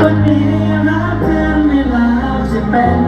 วันนี้รักเธอไม่ล้จะเป็น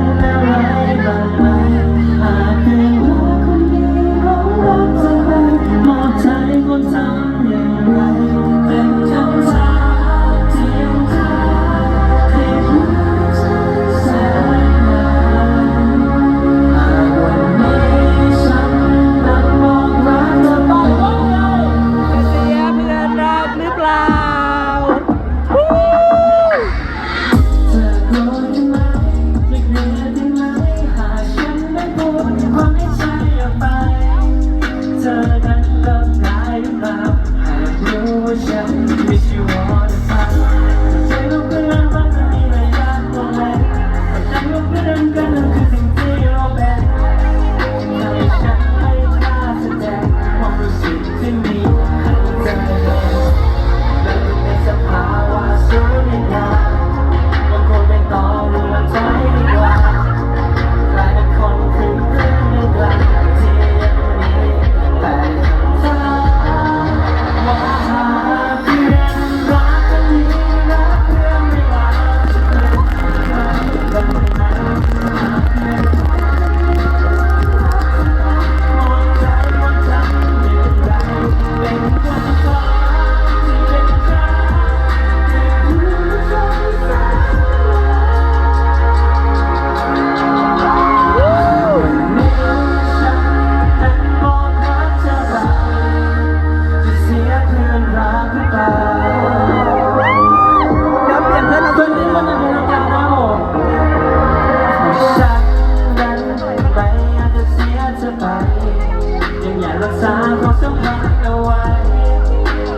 ความสัมพันธ์เอาไว้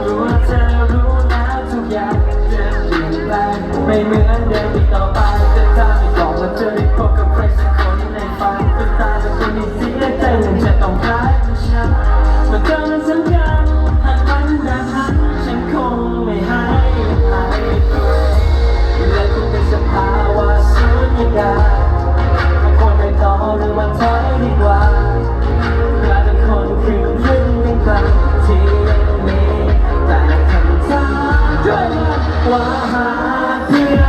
รู้ว่าเธอรู้แล้วทุกอย่างจะเปลี่ยนแปไม่เหมือนเดิม Thank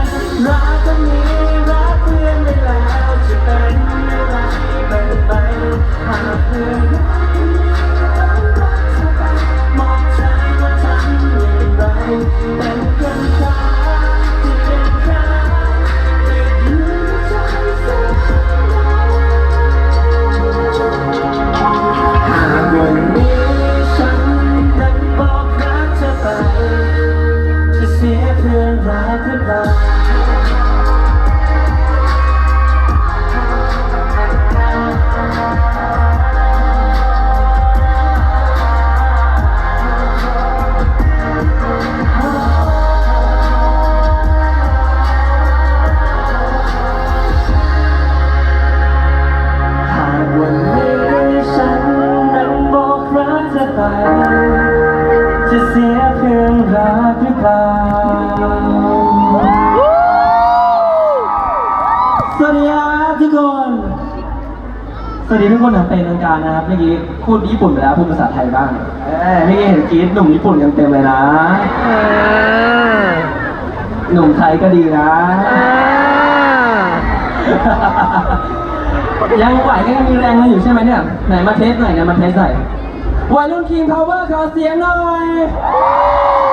you. ะเสียเพียงรักหรือเปล่าสวัสดีครับทุกคน สวัสดีทุกคนอย่างเต็นทางการนะครับเมื่อกี้พูดญี่ปุ่นไปแล้วพูดภาษาไทยบ้างเอ้ยเมื่อกี้เห็นกรีดหนุ่มญี่ปุ่นกันเต็มเลยนะ หนุ่มไทยก็ดีนะ ยังไหวยังมีแรงเราอยู่ใช่ไหมเนี่ย ไหนมาเทสหน่อยนะมาเทสหน่อย วัยรุ่นคิมพาวเวอร์ขอเสียงหน่อย